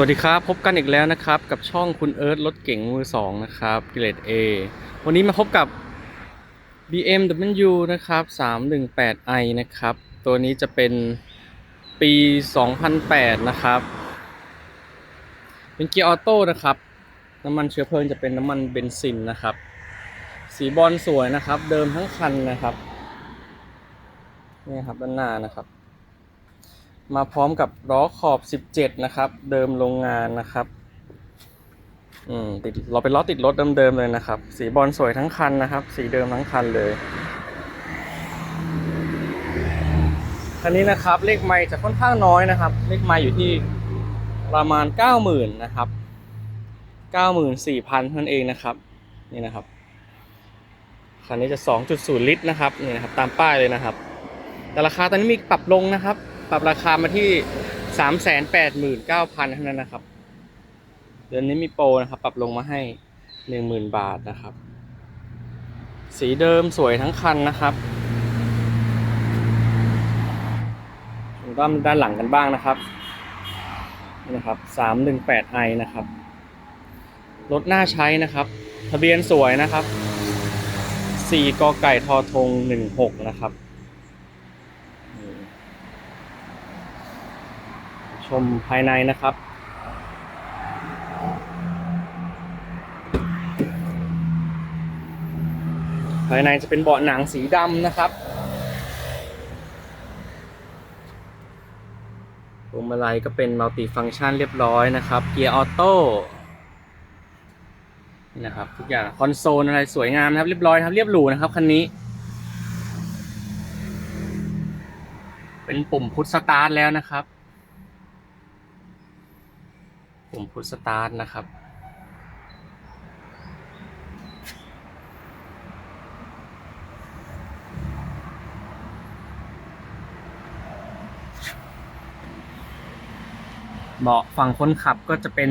สวัสดีครับ พบกันอีกแล้วนะครับ กับช่องคุณเอิร์ธรถเก๋งมือสองนะครับเกรด A วันนี้มาพบกับ BMW นะครับ 318i นะครับ ตัวนี้จะเป็นปี 2008 นะครับ เป็นเกียร์ออโต้นะครับ น้ำมันเชื้อเพลิงจะเป็นน้ำมันเบนซินนะครับ สีบอลสวยนะครับ เดิมทั้งคันนะครับ นี่ครับด้านหน้านะครับ มาพร้อมกับล้อขอบ 17 นะครับ เดิมโรงงานนะครับ อืมติดเราเป็นล้อติดรถเดิมๆเลยนะครับ สีบอลสวยทั้งคันนะครับ สีเดิมทั้งคันเลยคันนี้นะครับเลขไมล์จะค่อนข้างน้อยนะครับ เลขไมล์อยู่ที่ประมาณ 90,000นะครับ94,000นั่นเองนะครับ นี่นะครับคันนี้จะ 2.0 ลิตรนะครับนี่นะครับ ตามป้ายเลยนะครับ แต่ราคาตอนนี้มีปรับลงนะครับ ปรับราคามาที่389,000เท่านั้นนะครับ เดือนนี้มีโปรนะครับ ปรับลงมาให้10,000บาทนะครับ สีเดิมสวยทั้งคันนะครับด้านด้านหลังกันบ้างนะครับนี่นะครับ 318i นะครับ รถน่าใช้นะครับ ทะเบียนสวยนะครับ4กไก่ทอทง16นะครับ ชมภายในนะครับ ภายในจะเป็นเบาะหนังสีดำนะครับพวงมาลัยก็เป็นมัลติฟังก์ชันเรียบร้อยนะครับ เกียร์ออโต้นี่นะครับทุกอย่างคอนโซลอะไรสวยงามนะครับ เรียบร้อยครับเรียบหรูนะครับคันนี้ เป็นปุ่มพุทสตาร์ทแล้วนะครับ ปุ่มพุทสตาร์ทนะครับ เบาะฝั่งคนขับก็จะเป็น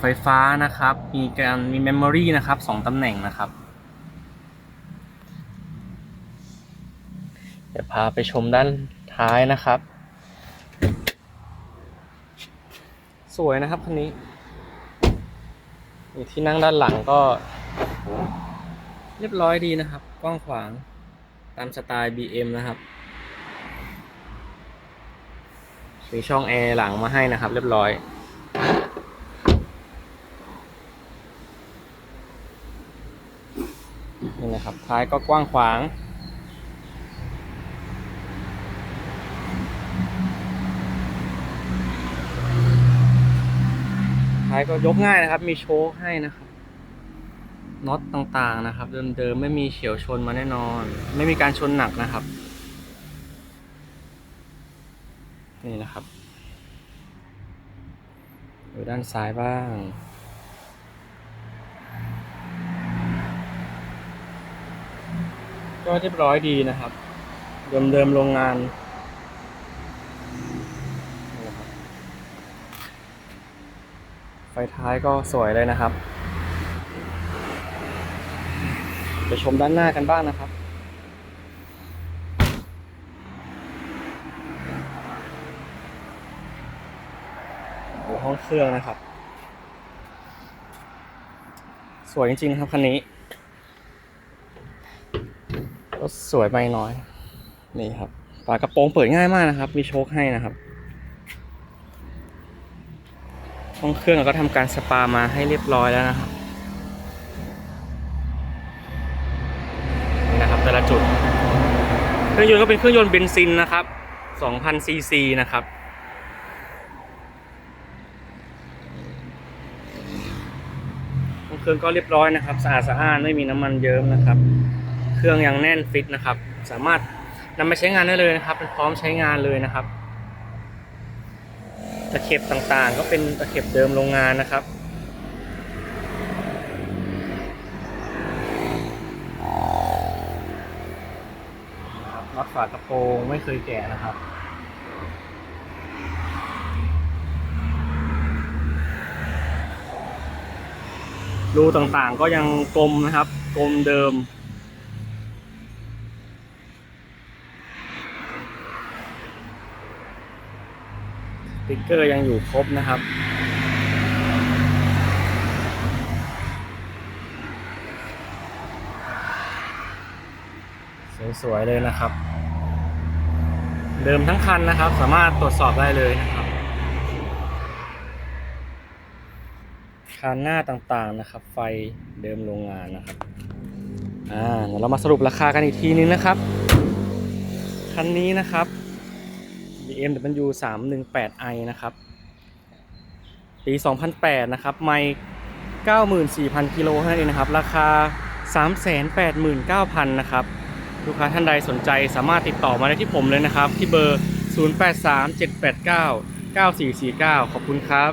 ไฟฟ้านะครับ มีการมีเมมโมรีนะครับสองตำแหน่งนะครับเดี๋ยวพาไปชมด้านท้ายนะครับ สวยนะครับคันนี้นี่ที่นั่งด้านหลังก็ เรียบร้อยดีนะครับ กว้างขวางตามสไตล์ BM นะครับ มีช่องแอร์หลังมาให้นะครับ เรียบร้อย นี่นะครับ ท้ายก็กว้างขวางายก็ยกง่ายนะครับ มีโชคให้นะครับน็อตต่างๆนะครับ เดิมๆไม่มีเฉียวชนมาแน่นอน ไม่มีการชนหนักนะครับ นี่นะครับดูด้านซ้ายบ้าง ก็เรียบร้อยดีนะครับ เดิมๆโรงงานนะครับ ไฟท้ายก็สวยเลยนะครับไปชมด้านหน้ากันบ้างนะครับ โอ้ห้องเครื่องนะครับ สวยจริงๆนะครับคันนี้รถสวยไปน้อย นี่ครับ ฝากระโปรงเปิดง่ายมากนะครับ มีโชคให้นะครับ ห้องเครื่องเราก็ทำการสปามาให้เรียบร้อยแล้วนะครับนี่นะครับแต่ละจุด เครื่องยนต์ก็เป็นเครื่องยนต์เบนซินนะครับ2,000ซีซีนะครับเครื่องก็เรียบร้อยนะครับสะอาดสะอ้านไม่มีน้ำมันเยิ้มนะครับ เครื่องยังแน่นฟิตนะครับ สามารถนำไปใช้งานได้เลยนะครับเป็นพร้อมใช้งานเลยนะครับ ตะเข็บต่างๆ ก็เป็นตะเข็บเดิมโรงงานนะครับ น็อตฝากระโปรงไม่เคยแกะนะครับรูต่างๆก็ยังกลมนะครับ กลมเดิม ติ๊กเกอร์ยังอยู่ครบนะครับสวยๆเลยนะครับ เดิมทั้งคันนะครับ สามารถตรวจสอบได้เลยนะครับคันหน้าต่างๆนะครับ ไฟเดิมโรงงานนะครับอ่าเดี๋ยวเรามาสรุปราคากันอีกทีนึงนะครับ คันนี้นะครับ BMW 318i นะครับ ปี 2008 นะครับ ไม่94,000 กิโลเท่านั้นเองนะครับ ราคา 389,000 นะครับ ลูกค้าท่านใดสนใจสามารถติดต่อมาได้ที่ผมเลยนะครับ ที่เบอร์ 0837899449 ขอบคุณครับ